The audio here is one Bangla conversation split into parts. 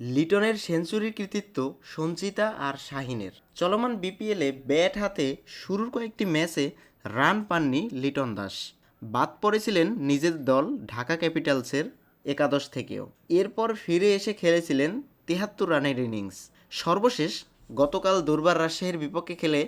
লিটনের সেঞ্চুরির কৃতিত্ব সঞ্চিতা আর শাহিনের। চলমান বিপিএলে ব্যাট হাতে শুরুর কয়েকটি ম্যাচে রান পাননি লিটন দাস। বাদ পড়েছিলেন নিজের দল ঢাকা ক্যাপিটালসের একাদশ থেকেও। এরপর ফিরে এসে খেলেছিলেন তিহাত্তর রানের ইনিংস। সর্বশেষ গতকাল দুর্বার রাজশাহীর বিপক্ষে খেলে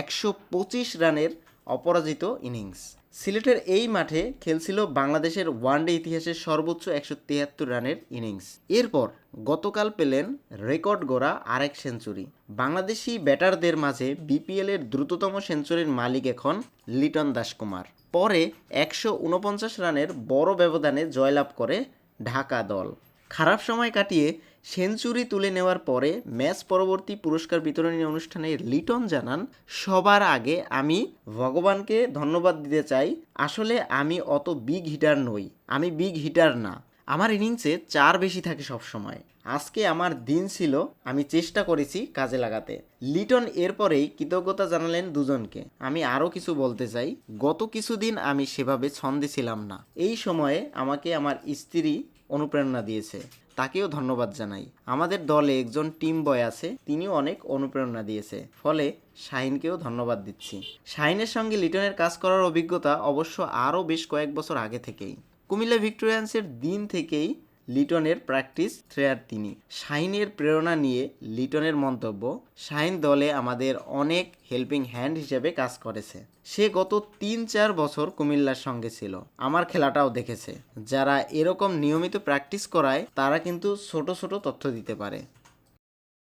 একশো পঁচিশ রানের অপরাজিত ইনিংস। সিলেটের এই মাঠে খেলছিল বাংলাদেশের ওয়ানডে ইতিহাসের সর্বোচ্চ একশো তিয়াত্তর রানের ইনিংস। এরপর গতকাল পেলেন রেকর্ড গড়া আরেক সেঞ্চুরি। বাংলাদেশি ব্যাটারদের মাঝে বিপিএলের দ্রুততম সেঞ্চুরির মালিক এখন লিটন দাসকুমার। পরে একশো উনপঞ্চাশ রানের বড় ব্যবধানে জয়লাভ করে ঢাকা দল। খারাপ সময় কাটিয়ে সেঞ্চুরি তুলে নেওয়ার পরে ম্যাচ পরবর্তী পুরস্কার বিতরণী অনুষ্ঠানে লিটন জানান, সবার আগে আমি ভগবানকে ধন্যবাদ দিতে চাই। আসলে আমি অত বিগ হিটার নই। আমি বিগ হিটার না। আমার ইনিংসে চার বেশি থাকে সব সময়। আজকে আমার দিন ছিল, আমি চেষ্টা করেছি কাজে লাগাতে। লিটন এরপরেই কৃতজ্ঞতা জানালেন দুজনকে। আমি আরও কিছু বলতে চাই। গত কিছুদিন আমি সেভাবে ছন্দে ছিলাম না। এই সময়ে আমাকে আমার স্ত্রী অনুপ্রেরণা দিয়েছে। তাকেও ধন্যবাদ জানাই। আমাদের দলে একজন টিম বয় আছে, তিনিও অনেক অনুপ্রেরণা দিয়েছে। ফলে শাহিনকেও ধন্যবাদ দিচ্ছি। শাহিনের সঙ্গে লিটনের কাজ করার অভিজ্ঞতা অবশ্য আরও বেশ কয়েক বছর আগে থেকেই। কুমিল্লা ভিক্টোরিয়ান্সের দিন থেকেই লিটনের প্র্যাকটিস থ্রেয়ার তিনি। শাহিনের প্রেরণা নিয়ে লিটনের মন্তব্য শাহিন দলে আমাদের অনেক হেল্পিং হ্যান্ড হিসেবে কাজ করেছে। সে গত তিন চার বছর কুমিল্লার সঙ্গে ছিল। আমার খেলাটাও দেখেছে। যারা এরকম নিয়মিত প্র্যাকটিস করায়, তারা কিন্তু ছোট ছোট তথ্য দিতে পারে।